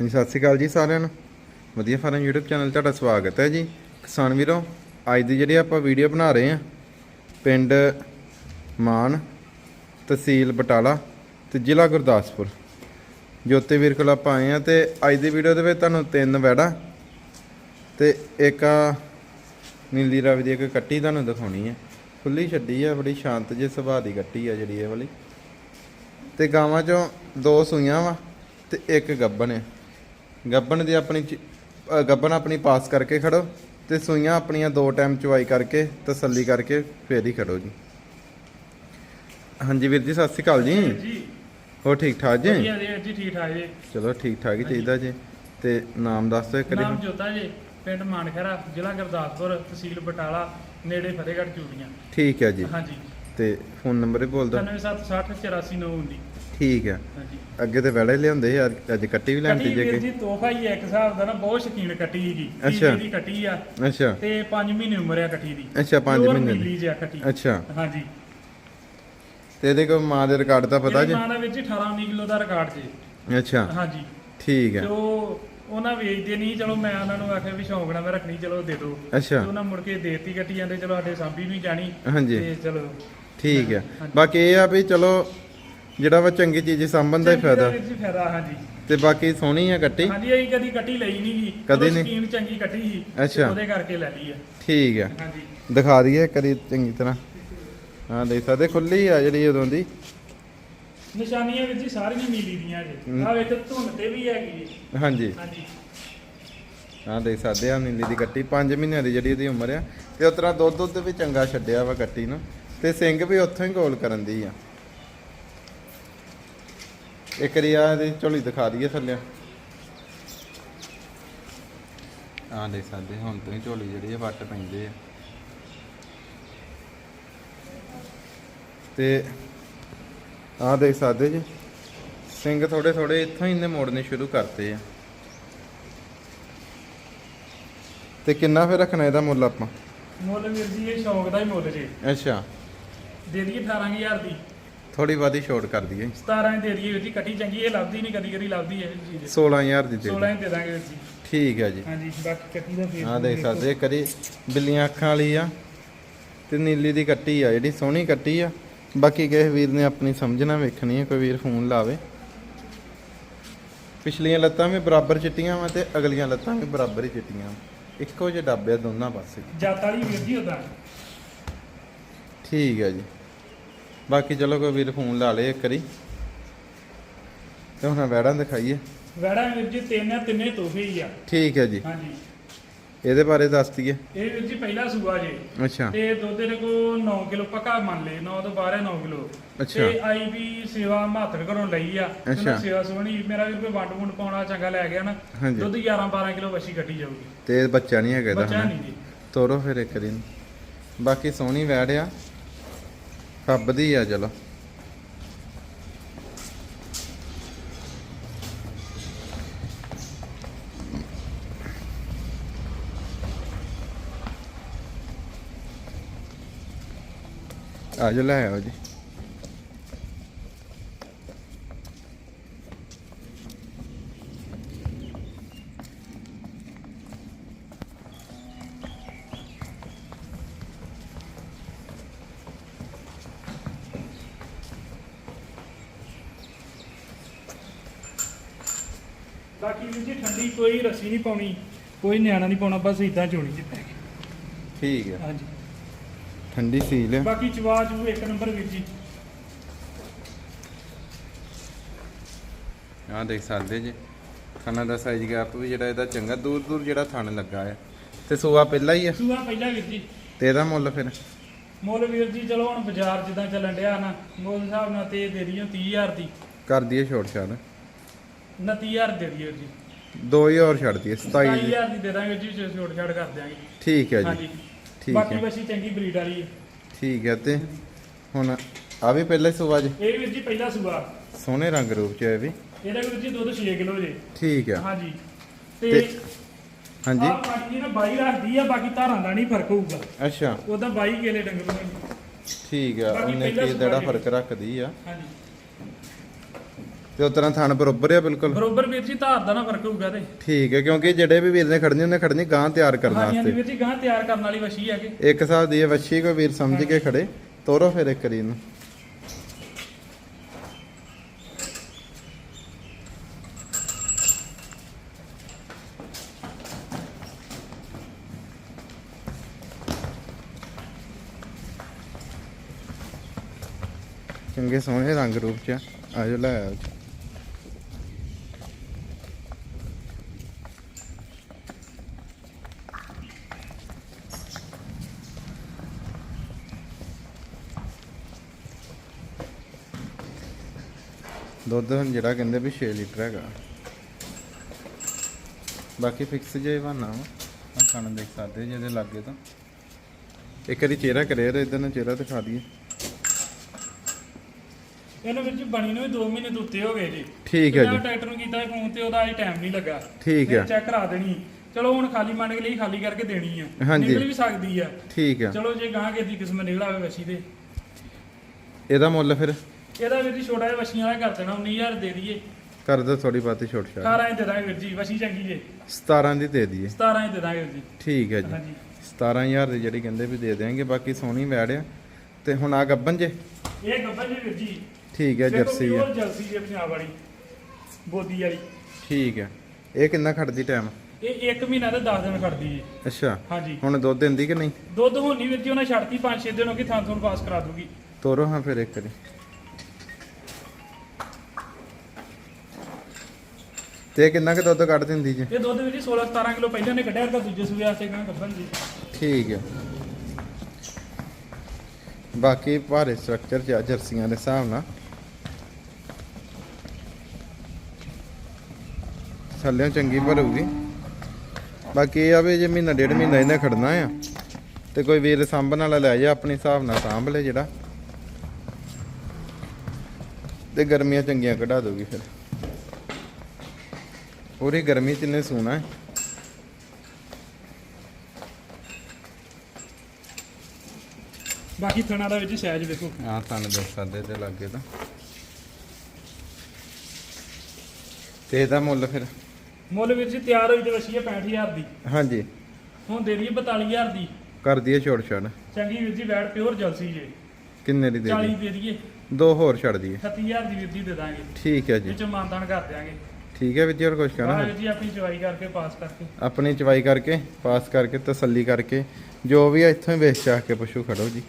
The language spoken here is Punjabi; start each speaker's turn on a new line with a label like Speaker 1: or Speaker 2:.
Speaker 1: ਹਾਂਜੀ, ਸਤਿ ਸ਼੍ਰੀ ਅਕਾਲ ਜੀ ਸਾਰਿਆਂ ਨੂੰ। ਵਧੀਆ ਫਾਰਮ YouTube ਚੈਨਲ ਤੁਹਾਡਾ ਸਵਾਗਤ ਹੈ ਜੀ। ਕਿਸਾਨ ਵੀਰੋ, ਅੱਜ ਦੀ ਜਿਹੜੀ ਆਪਾਂ ਵੀਡੀਓ ਬਣਾ ਰਹੇ ਹਾਂ, ਪਿੰਡ ਮਾਨ ਤਹਿਸੀਲ ਬਟਾਲਾ ਤੇ ਜ਼ਿਲ੍ਹਾ ਗੁਰਦਾਸਪੁਰ। ਜੋਤੇ ਵੀਰ ਕੋਲ ਆਪਾਂ ਆਏ ਆ ਤੇ ਅੱਜ ਦੀ ਵੀਡੀਓ ਦੇ ਵਿੱਚ ਤੁਹਾਨੂੰ ਤਿੰਨ ਵੈੜਾ ਤੇ ਇੱਕ ਆ ਨੀਲੀ ਰਾਵੀ ਦੀ ਇੱਕ ਕੱਟੀ ਤੁਹਾਨੂੰ ਦਿਖਾਉਣੀ ਹੈ। ਖੁੱਲੀ ਛੱਡੀ ਆ, ਬੜੀ ਸ਼ਾਂਤ ਜਿਹੇ ਸੁਭਾਅ ਦੀ ਕੱਟੀ ਆ ਜਿਹੜੀ ਇਹ ਵਾਲੀ। ਤੇ ਗਾਵਾਂ ਚੋਂ ਦੋ ਸੂਈਆਂ ਵਾ ਤੇ ਇੱਕ ਗੱਬਣ ਹੈ ਗੱਬਣ ਦੀ ਆਪਣੀ ਗੱਬਣ ਆਪਣੀ ਪਾਸ ਕਰਕੇ ਖੜੋ ਤੇ ਸੂਈਆਂ ਆਪਣੀਆਂ ਦੋ ਟਾਈਮ ਚਵਾਈ ਕਰਕੇ ਤਸੱਲੀ ਕਰਕੇ ਫੇਰ ਹੀ ਖੜੋ ਜੀ। ਹਾਂਜੀ ਵੀਰ ਜੀ ਸਤਿ ਸ਼੍ਰੀ ਅਕਾਲ ਜੀ। ਹੋਰ ਠੀਕ ਠਾਕ ਜੀ?
Speaker 2: ਵਧੀਆ ਜੀ ਜੀ ਠੀਕ ਠਾਕ ਜੀ।
Speaker 1: ਚਲੋ ਠੀਕ ਠਾਕ ਹੀ ਚਾਹੀਦਾ ਜੀ। ਤੇ ਨਾਮ ਦੱਸ ਦਿਓ ਕਰੀ
Speaker 2: ਨਾਮ ਜੋਤਾ ਜੀ ਪਿੰਡ ਮਾਨਖਰਾ ਜ਼ਿਲ੍ਹਾ ਗੁਰਦਾਸਪੁਰ ਤਹਿਸੀਲ ਬਟਾਲਾ ਨੇੜੇ ਫਤਿਹਗੜ੍ਹ ਚੂੜੀਆਂ।
Speaker 1: ਠੀਕ ਹੈ ਜੀ।
Speaker 2: ਹਾਂਜੀ।
Speaker 1: ਤੇ ਫੋਨ ਨੰਬਰ ਹੀ ਬੋਲ ਦਿਓ।
Speaker 2: 9760
Speaker 1: ਠੀਕ
Speaker 2: ਹਾਂਜੀ।
Speaker 1: ਅੱਗੇ ਤੇ ਵੜੇ ਲਿਆਉਂਦੇ ਸੀ ਅੱਜ- ਅੱਜ ਕੱਟੀ ਵੀ ਲੈਂਦੀ
Speaker 2: ਕੱਟੀ
Speaker 1: ਜੇ
Speaker 2: ਵੀਰ ਜੀ ਤੋਹਫਾ ਹੀ ਹੈ ਇੱਕ ਹਿਸਾਬ ਦਾ ਨਾ ਬਹੁਤ ਸ਼ਕੀਨ ਕੱਟੀ ਹੈਗੀ
Speaker 1: ਅੱਛਾ।
Speaker 2: ਦੀ ਕੱਟੀ ਆ।
Speaker 1: ਅੱਛਾ।
Speaker 2: ਤੇ 5 ਮਹੀਨੇ ਉਮਰ ਆ ਕੱਟੀ ਦੀ।
Speaker 1: ਅੱਛਾ 5
Speaker 2: Pure
Speaker 1: ਮਹੀਨੇ
Speaker 2: ਨੀਲੀ
Speaker 1: ਦੀ
Speaker 2: ਜਿਹਾ ਕੱਟੀ।
Speaker 1: ਅੱਛਾ।
Speaker 2: ਹਾਂਜੀ।
Speaker 1: ਤੇ ਇਹਦੇ ਕੋਲ ਮਾਂ ਦੇ ਰਿਕਾਰਡ ਦਾ ਪਤਾ ਜੀ?
Speaker 2: ਮਾਂ ਦਾ ਵਿੱਚ 18 19 ਕਿਲੋ ਦਾ ਰਿਕਾਰਡ ਜੀ।
Speaker 1: ਅੱਛਾ।
Speaker 2: ਹਾਂਜੀ।
Speaker 1: ਠੀਕ ਹੈ
Speaker 2: ਉਹ ਉਹਨਾਂ ਵੇਚਦੇ ਨਹੀਂ ਚਲੋ ਮੈਂ ਉਹਨਾਂ ਨੂੰ ਆਖਿਆ ਵੀ ਸ਼ੌਂਕ ਨਾਲ ਮੈਂ ਰੱਖਣੀ ਚਲੋ ਦੇ ਦਿਓ।
Speaker 1: ਅੱਛਾ।
Speaker 2: ਤੇ ਉਹਨਾਂ ਮੁੜ ਕੇ ਦੇਤੀ ਕੱਟੀ ਜਾਂਦੇ ਚਲੋ ਸਾਡੇ ਸਾਂਭੀ ਵੀ ਜਾਣੀ।
Speaker 1: ਹਾਂਜੀ।
Speaker 2: ਤੇ ਚਲੋ।
Speaker 1: ਠੀਕ ਹੈ
Speaker 2: ਹਾਂਜੀ।
Speaker 1: ਬਾਕੀ ਇਹ ਆ ਵੀ ਚਲੋ ਜਿਹੜਾ ਵਾ ਚੰਗੀ ਚੀਜ਼ ਸੰਭਣ ਦਾ ਹੀ ਫਾਇਦਾ।
Speaker 2: ਵੀਰ ਜੀ ਫਾਇਦਾ ਹਾਂਜੀ।
Speaker 1: ਤੇ ਬਾਕੀ ਸੋਹਣੀ ਆ ਕੱਟੀ?
Speaker 2: ਹਾਂਜੀ ਅਸੀਂ ਕਦੀ ਕੱਟੀ ਲਈ ਨਹੀਂ ਜੀ
Speaker 1: ਕਦੀ ਨਹੀਂ?
Speaker 2: ਸਕੀਮ ਚੰਗੀ ਕੱਟੀ ਸੀ
Speaker 1: ਅੱਛਾ।
Speaker 2: ਉਹਦੇ ਕਰਕੇ ਲੈ ਲਈ ਆ।
Speaker 1: ਠੀਕ ਹੈ
Speaker 2: ਹਾਂਜੀ।
Speaker 1: ਦਿਖਾ ਦਈਏ ਕਰੀ ਚੰਗੀ ਤਰ੍ਹਾਂ। ਹਾਂ ਦੇਖ ਸਕਦੇ ਖੁੱਲੀ ਆ ਜਿਹੜੀ ਉਦੋਂ ਦੀ।
Speaker 2: ਨਿਸ਼ਾਨੀਆਂ ਵਿੱਚ ਜੀ ਸਾਰੀਆਂ ਨੀਲੀ ਦੀਆਂ ਜੀ।
Speaker 1: ਹਮ।
Speaker 2: ਆ ਵਿੱਚ ਧੁੰਨ ਤੇ ਵੀ ਹੈਗੀ ਜੀ।
Speaker 1: ਹਾਂਜੀ।
Speaker 2: ਹਾਂਜੀ।
Speaker 1: ਹਾਂ ਦੇਖ ਸਕਦੇ ਆ ਨੀਲੀ ਦੀ ਕੱਟੀ। 5 ਮਹੀਨਿਆਂ ਦੀ ਜਿਹੜੀ ਇਹਦੀ ਉਮਰ ਆ। ਤੇ ਉਸ ਤਰ੍ਹਾਂ ਦੁੱਧ ਦੁੱਧ ਵੀ ਚੰਗਾ ਛੱਡਿਆ ਵਾ ਕੱਟੀ ਨੂੰ। ਤੇ ਸਿੰਘ ਵੀ ਉੱਥੋਂ ਹੀ ਗੋਲ ਕਰਨ ਦੀ ਆ। ਇੱਕ ਰਿਆ ਇਹਦੀ ਝੋਲੀ ਦਿਖਾ ਦਈਏ ਥੱਲੇ। ਹਾਂ ਦੇਖ ਸਕਦੇ ਹੁਣ ਤੋਂ ਹੀ ਝੋਲੀ ਜਿਹੜੀ ਆ ਵੱਟ ਪੈਂਦੇ ਆ। ਤੇ ਆਹ ਦੇਖ ਸਕਦੇ ਜੀ ਸਿੰਘ ਥੋੜੇ ਥੋੜੇ ਇੱਥੋਂ ਹੀ ਇਹਨੇ ਮੋੜਨੇ ਸ਼ੁਰੂ ਕਰਤੇ ਆ। ਤੇ ਕਿੰਨਾ ਫੇਰ ਰੱਖਣਾ ਇਹਦਾ ਮੁੱਲ ਆਪਾਂ?
Speaker 2: ਮੁੱਲ ਵੀਰ ਜੀ ਇਹ ਸ਼ੌਂਕ ਦਾ ਹੀ ਮੁੱਲ ਜੀ।
Speaker 1: ਅੱਛਾ।
Speaker 2: ਦੇ ਦਈਏ 18000 ਦੀ।
Speaker 1: ਥੋੜੀ ਬਾਦੀ ਛੋਟ ਕਰ ਦਈਏ
Speaker 2: 17 ਦੀ ਦੇ ਦਈਏ ਵੀਰ ਜੀ ਕੱਟੀ ਚੰਗੀ ਇਹ ਲੱਭਦੀ ਨਹੀਂ ਕਦੀ ਕਦੀ ਲੱਭਦੀ ਹੈ ਚੀਜ਼
Speaker 1: 16000 ਦੀ। ਦੇ
Speaker 2: 16
Speaker 1: ਦਿਓ।
Speaker 2: ਹੀ ਦੇ ਦਾਂਗੇ ਵੀਰ ਜੀ।
Speaker 1: ਠੀਕ ਹੈ ਜੀ।
Speaker 2: ਹਾਂਜੀ ਬਾਕੀ ਕੱਟੀ ਦਾ ਫੇਰ
Speaker 1: ਆਹ ਦੇਖ ਸਕਦੇ ਕਰੀ ਬਿੱਲੀਆਂ ਅੱਖਾਂ ਵਾਲੀ ਆ ਤੇ ਨੀਲੀ ਦੀ ਕੱਟੀ ਆ ਜਿਹੜੀ ਸੋਹਣੀ ਕੱਟੀ ਆ। ਬਾਕੀ ਕਿਸੇ ਵੀਰ ਨੇ ਆਪਣੀ ਸਮਝਣਾ ਵੇਖਣੀ ਹੈ ਕੋਈ ਵੀਰ ਫੋਨ ਲਾਵੇ। ਪਿਛਲੀਆਂ ਲੱਤਾਂ ਵੀ ਬਰਾਬਰ ਚਿੱਟੀਆਂ ਵਾ ਤੇ ਅਗਲੀਆਂ ਲੱਤਾਂ ਵੀ ਬਰਾਬਰ ਹੀ ਚਿੱਟੀਆਂ। ਇੱਕੋ ਜਿਹੇ ਡੱਬੇ ਆ ਦੋਨਾਂ ਪਾਸੇ।
Speaker 2: ਜੱਤ ਵਾਲੀ ਵੀਰ ਜੀ ਉਦਾਂ
Speaker 1: ਠੀਕ ਹੈ ਜੀ। ਬਾਕੀ ਚਲੋ ਕੋਈ ਵੀਰ ਫੋਨ ਲਾ ਲੇ ਇੱਕ ਵਾਰੀ। ਤੇ ਹੁਣ ਵੈੜਾਂ ਦਿਖਾਈਏ।
Speaker 2: ਵੈੜਾ ਵੀਰ ਜੀ ਤਿੰਨ ਆ ਤਿੰਨੇ ਤੋਹਫੇ ਹੀ ਆ।
Speaker 1: ਠੀਕ ਹੈ ਜੀ।
Speaker 2: ਹਾਂਜੀ।
Speaker 1: ਇਹਦੇ ਬਾਰੇ ਦੱਸ ਦਈਏ।
Speaker 2: ਇਹ ਵੀਰ ਜੀ ਪਹਿਲਾ ਸੂਆ ਜੇ।
Speaker 1: ਅੱਛਾ।
Speaker 2: ਤੇ ਦੁੱਧ ਦੇ ਕੋ 9 ਕਿਲੋ ਪੱਕਾ ਮੰਨ ਲਏ 9 ਤੋਂ 12 9 ਕਿਲੋ।
Speaker 1: ਅੱਛਾ।
Speaker 2: ਤੇ ਆਈ ਵੀ ਸੇਵਾ ਮਾਤਰ ਘਰੋਂ ਲਈ ਆ।
Speaker 1: ਅੱਛਾ।
Speaker 2: ਸੇਵਾ ਸੋਹਣੀ ਮੇਰਾ ਵੀ ਕੋਈ ਵੰਡ ਵੁੰਡ ਪਾਉਣਾ ਚੰਗਾ ਲੈ ਗਿਆ ਨਾ। ਦੁੱਧ 11 12 ਕਿਲੋ ਵਸ਼ੀ ਕੱਟੀ ਜਾਊਗੀ।
Speaker 1: ਤੇ ਬੱਚਾ ਨਹੀਂ ਹੈਗਾ ਇਹਦਾ
Speaker 2: ਬੱਚਾ ਨਹੀਂ ਜੀ।
Speaker 1: ਤੋਰੋ ਫਿਰ ਇੱਕ ਦਿਨ। ਬਾਕੀ ਸੋਹਣੀ ਵੈੜ ਆ। ਫੱਬਦੀ ਆ ਚਲੋ ਆ ਜਾ ਲੈ ਆਓ ਜੀ।
Speaker 2: ਬਾਕੀ ਵੀਰ ਜੀ ਠੰਡੀ ਕੋਈ ਰੱਸੀ ਨਹੀਂ ਪਾਉਣੀ ਕੋਈ ਨਿਆਣਾ ਨਹੀਂ ਪਾਉਣਾ ਬਸ ਇਦਾਂ ਚੋਣੀ ਜੀ ਪੈ ਗਈ
Speaker 1: ਠੀਕ ਹੈ
Speaker 2: ਹਾਂਜੀ।
Speaker 1: ਠੰਡੀ ਸੀਲ ਆ।
Speaker 2: ਬਾਕੀ ਚਵਾ ਜੂ ਇੱਕ ਨੰਬਰ ਵੀਰ ਜੀ।
Speaker 1: ਆਹ ਦੇਖ ਸਕਦੇ ਜੀ। ਖਾਣਾ ਦਾ ਸਾਈਜ਼ ਗੈਪ ਵੀ ਜਿਹੜਾ ਇਹਦਾ ਚੰਗਾ ਦੂਰ ਦੂਰ ਜਿਹੜਾ ਥਣ ਲੱਗਾ ਹੈ ਤੇ ਸੂਆ ਪਹਿਲਾਂ ਹੀ ਆ।
Speaker 2: ਸੂਆ ਪਹਿਲਾ ਵੀਰ ਜੀ।
Speaker 1: ਤੇ ਇਹਦਾ ਮੁੱਲ ਫਿਰ?
Speaker 2: ਮੁੱਲ ਵੀਰ ਜੀ ਚਲੋ ਹੁਣ ਬਾਜ਼ਾਰ ਜਿੱਦਾਂ ਚੱਲਣ ਡਿਆ ਨਾ ਮੁੱਲ ਹਿਸਾਬ ਨਾਲ ਤੇ ਦੇ ਦਈਓ 30000 ਦੀ।
Speaker 1: ਕਰ ਦਈਏ ਛੋਟ ਛਾੜ
Speaker 2: 29000 ਦੇ ਦਈਓ ਜੀ।
Speaker 1: ਦੋ ਹੀ ਹੋਰ ਛੱਡ ਦਈਏ 27 ਦੀ
Speaker 2: 27000 ਦੀ ਦੇ ਦਾਂਗੇ ਜੀ ਛੋਟ ਛਾੜ ਕਰ ਦਿਆਂਗੇ।
Speaker 1: ਠੀਕ ਹੈ
Speaker 2: ਹਾਂਜੀ।
Speaker 1: ਜੀ ਠੀਕ
Speaker 2: ਬਾਕੀ
Speaker 1: ਹੈ।
Speaker 2: ਵਸੀ ਚੰਗੀ ਬਰੀਡ ਵਾਲੀ ਹੈ।
Speaker 1: ਠੀਕ ਹੈ ਤੇ ਹੁਣ ਆ ਵੀ ਪਹਿਲਾਂ ਹੀ ਸੂਆ ਜੀ?
Speaker 2: ਇਹ ਵੀਰ ਜੀ ਪਹਿਲਾ ਸੂਆ।
Speaker 1: ਸੋਹਣੇ ਰੰਗ ਰੂਪ ਚ ਹੈ ਵੀ।
Speaker 2: ਇਹਦਾ ਵੀਰ ਜੀ ਦੁੱਧ 6 ਕਿਲੋ ਜੇ।
Speaker 1: ਠੀਕ ਹੈ।
Speaker 2: ਹਾਂਜੀ। ਤੇ
Speaker 1: ਤੇ- ਹਾਂਜੀ।
Speaker 2: ਆਹ ਪਾਣੀ ਨਾ ਬਾਈ ਰੱਖਦੀ ਆ ਬਾਕੀ ਧਾਰਾਂ ਦਾ ਨਹੀਂ ਫ਼ਰਕ ਹੋਊਗਾ।
Speaker 1: ਅੱਛਾ।
Speaker 2: ਉਹਦਾ ਬਾਈ ਕੇਲੇ ਡੰਗਰ ਨੂੰ।
Speaker 1: ਠੀਕ ਹੈ
Speaker 2: ਬਾਕੀ
Speaker 1: ਉਹਨੇ
Speaker 2: ਪਹਿਲਾਂ
Speaker 1: ਕੀ
Speaker 2: ਸੂਆ
Speaker 1: ਜਿਹੜਾ
Speaker 2: ਜੀ।
Speaker 1: ਫ਼ਰਕ ਰੱਖਦੀ ਆ।
Speaker 2: ਹਾਂਜੀ।
Speaker 1: ਤੇ ਉਸ ਤਰ੍ਹਾਂ ਥਣ ਬਰੋਬਰ ਆ ਬਿਲਕੁਲ?
Speaker 2: ਬਰੋਬਰ ਵੀਰ ਜੀ ਧਾਰ ਦਾ ਨਾ ਫ਼ਰਕ ਹੋਊਗਾ ਤੇ।
Speaker 1: ਠੀਕ ਹੈ ਕਿਉਂਕਿ ਜਿਹੜੇ ਵੀ ਵੀਰ ਨੇ ਖੜਨੀ ਉਹਨੇ ਖੜਨੀ ਗਾਂ ਤਿਆਰ ਕਰਨ
Speaker 2: ਹਾਂਜੀ ਹਾਂਜੀ
Speaker 1: ਵਾਸਤੇ।
Speaker 2: ਵੀਰ ਜੀ ਗਾਂ ਤਿਆਰ ਕਰਨ ਵਾਲੀ ਵਸ਼ੀ ਹੈਗੇ।
Speaker 1: ਇੱਕ ਹਿਸਾਬ ਦੀ ਇਹ ਵੱਛੀ ਕੋਈ ਵੀਰ ਸਮਝ ਕੇ ਖੜੇ ਤੋਰੋ ਫਿਰ ਇੱਕ ਵਾਰੀ ਨੂੰ ਚੰਗੇ ਸੋਹਣੇ ਰੰਗ ਰੂਪ ਚ ਆ। ਲੈ ਆਓ। ਜੀ। ਦੁੱਧ ਹੁਣ ਜਿਹੜਾ ਕਹਿੰਦੇ ਵੀ 6 ਲੀਟਰ ਹੈਗਾ। ਬਾਕੀ ਫਿਕਸ ਜੇ ਬਣਾ ਆ ਖਾਣ ਦੇਖ ਸਕਦੇ ਜੇ ਇਹਦੇ ਲਾਗੇ ਤਾਂ। ਇੱਕ ਵਾਰੀ ਚਿਹਰਾ ਕਰਿਆ ਤੇ ਇਧਰ ਨੂੰ ਚਿਹਰਾ ਦਿਖਾ ਦਈਏ।
Speaker 2: ਇਹਨੂੰ ਜੀ ਬਣੀ ਨੂੰ ਵੀ 2 ਮਹੀਨੇ ਤੋਂ ਉੱਤੇ ਹੋ ਗਏ ਜੀ।
Speaker 1: ਠੀਕ ਹੈ
Speaker 2: ਮੈਂ
Speaker 1: ਜੀ।
Speaker 2: ਟਰੈਕਟਰ ਨੂੰ ਕੀਤਾ ਫੋਨ ਤੇ ਉਹਦਾ ਅਜੇ ਟਾਈਮ ਨਹੀਂ ਲੱਗਾ।
Speaker 1: ਠੀਕ ਹੈ
Speaker 2: ਚੈੱਕ ਕਰਾ ਦੇਣੀ। ਚਲੋ ਹੁਣ ਖਾਲੀ ਮੰਨ ਕੇ ਲਈ ਖਾਲੀ ਕਰਕੇ ਦੇਣੀ ਆ।
Speaker 1: ਹਾਂਜੀ।
Speaker 2: ਨਿਕਲ ਵੀ ਸਕਦੀ ਆ।
Speaker 1: ਠੀਕ ਆ।
Speaker 2: ਚਲੋ ਜੇ ਗਾਂ ਕੇ ਦੀ ਕਿਸਮ ਨਿਕਲ ਆਵੇ ਵਸ਼ੀ ਦੇ
Speaker 1: ਇਹਦਾ ਮੁੱਲ ਫਿਰ?
Speaker 2: ਇਹਦਾ ਵੀਰ ਜੀ ਛੋਟਾ ਜਿਹਾ ਵਸ਼ੀਆਂ ਵਾਲਾ ਕਰ ਦੇਣਾ 19000 ਦੇ ਦਈਏ।
Speaker 1: ਕਰ ਦੋ ਥੋੜੀ ਬਾਤੀ ਛੋਟ ਛਾਟ।
Speaker 2: 18 ਹੀ ਦੇ ਦਾਂਗੇ ਵੀਰ ਜੀ ਵਸ਼ੀ ਚੰਗੀ ਜੇ।
Speaker 1: 17 ਦੀ ਦੇ ਦਈਏ।
Speaker 2: 17 ਹੀ ਦੇ ਦਾਂਗੇ ਵੀਰ ਜੀ।
Speaker 1: ਠੀਕ ਹੈ ਜੀ।
Speaker 2: ਹਾਂਜੀ।
Speaker 1: 17000 ਦੀ ਜਿਹੜੀ ਕਹਿੰਦੇ ਵੀ ਦੇ ਦੇਾਂਗੇ ਬਾਕੀ ਸੋਹਣੀ ਵੈੜ ਆ। ਤੇ ਹੁਣ ਆ ਗੱਬਨ ਜੇ।
Speaker 2: ਇਹ ਗੱਬਰ ਜੀ ਵੀਰ ਜੀ।
Speaker 1: ਠੀਕ ਹੈ ਜਰਸੀ ਆ।
Speaker 2: ਜਰਸੀ ਜੇ ਪੰਜਾਬ ਵਾਲੀ ਬੋਦੀ ਵਾਲੀ।
Speaker 1: ਠੀਕ ਹੈ। ਇਹ ਕਿੰਨਾ ਖੜਦੀ ਟਾਈਮ
Speaker 2: ਇਹ 1 ਮਹੀਨਾ ਤੇ 10 ਦਿਨ ਖੜਦੀ ਜੀ।
Speaker 1: ਅੱਛਾ।
Speaker 2: ਹਾਂਜੀ।
Speaker 1: ਹੁਣ ਦੁੱਧ ਦਿੰਦੀ ਕਿ ਨਹੀਂ?
Speaker 2: ਦੁੱਧ ਹੋਣੀ ਵੀਰ ਜੀ ਉਹਨਾਂ ਛੱਡਤੀ 5-6 ਦਿਨ ਹੋ ਗਏ ਥਾਂ ਥੋਂ ਪਾਸ ਕਰਾ ਦੂਗੀ
Speaker 1: ਤੋਰੋ ਹਾਂ ਫਿਰ ਇੱਕ ਵਾਰੀ। ਤੇ ਇਹ ਕਿੰਨਾ ਕੁ ਦੁੱਧ ਕੱਢ ਦਿੰਦੀ ਜੀ?
Speaker 2: ਇਹ ਦੁੱਧ ਵੀਰ ਜੀ 16-17 ਕਿਲੋ ਪਹਿਲਾਂ ਨੇ ਕੱਢਿਆ ਤਾਂ ਦੂਜੇ ਸੂਏ ਵਾਸਤੇ ਗਾਂ ਕੱਢਣ ਜੀ
Speaker 1: ਠੀਕ ਹੈ ਬਾਕੀ ਭਾਰੇ ਸਟਰਕਚਰ ਆ ਜਰਸੀਆਂ ਦੇ ਹਿਸਾਬ ਨਾਲ। ਥੱਲੇ ਚੰਗੀ ਭਰੂਗੀ। ਬਾਕੀ ਇਹ ਆ ਵੀ ਜੇ ਮਹੀਨਾ ਡੇਢ ਮਹੀਨਾ ਇਹਨੇ ਖੜਨਾ ਆ ਤੇ ਕੋਈ ਵੀਰ ਸਾਂਭਣ ਵਾਲਾ ਲੈ ਜਾ ਆਪਣੇ ਹਿਸਾਬ ਨਾਲ ਸਾਂਭ ਲੈ ਜਿਹੜਾ। ਤੇ ਗਰਮੀਆਂ ਚੰਗੀਆਂ ਕਢਾ ਦੋਗੀ ਫਿਰ। ਪੂਰੀ ਗਰਮੀ ਚ ਇਹਨੇ ਸੂਣਾ ਹੈ।
Speaker 2: ਬਾਕੀ ਥਣਾ ਦਾ ਵਿੱਚ ਸਾਈਜ਼ ਵੇਖੋ।
Speaker 1: ਆ ਤੁਹਾਨੂੰ ਦੇਖ ਸਕਦੇ ਤੇ ਲੱਗੇ ਤਾਂ। ਤੇ ਇਹਦਾ ਮੁੱਲ ਫਿਰ?
Speaker 2: ਮੁੱਲ ਵੀਰ ਜੀ ਤਿਆਰ ਹੋਈ ਤੇ ਵਸੀ ਹੈ 65000 ਦੀ।
Speaker 1: ਹਾਂਜੀ।
Speaker 2: ਹੁਣ ਦੇ ਦਈਏ 42000 ਦੀ।
Speaker 1: ਕਰ ਦਈਏ ਛੋੜ ਛੜ।
Speaker 2: ਚੰਗੀ ਵੀਰ ਜੀ ਵੈਟ ਪਿਓਰ ਜਲਸੀ ਜੇ।
Speaker 1: ਕਿੰਨੇ ਦੀ ਦੇ
Speaker 2: 40
Speaker 1: ਦਈਏ
Speaker 2: ਦੇ ਦਈਏ।
Speaker 1: ਦੋ ਹੋਰ ਛੱਡ ਦਈਏ।
Speaker 2: 38000 ਦੀ ਵੀਰ ਜੀ ਦੇ ਦਾਂਗੇ।
Speaker 1: ਠੀਕ ਹੈ ਜੀ।
Speaker 2: ਵਿੱਚੋਂ ਮਾਨਦਾਨ ਕਰ ਦਿਆਂਗੇ।
Speaker 1: ਠੀਕ ਹੈ ਵੀਰ ਜੀ ਹੋਰ ਕੁਝ ਕਹਿਣਾ
Speaker 2: ਵੀਰ ਜੀ ਆਪਣੀ ਚਵਾਈ ਕਰਕੇ ਪਾਸ ਕਰਕੇ।
Speaker 1: ਆਪਣੀ ਚਵਾਈ ਕਰਕੇ ਪਾਸ ਕਰਕੇ ਤਸੱਲੀ ਕਰਕੇ ਜੋ ਵੀ ਇੱਥੋਂ ਹੀ ਵੇਚ ਚਾ ਕੇ ਪਸ਼ੂ ਖੜੋ ਜੀ।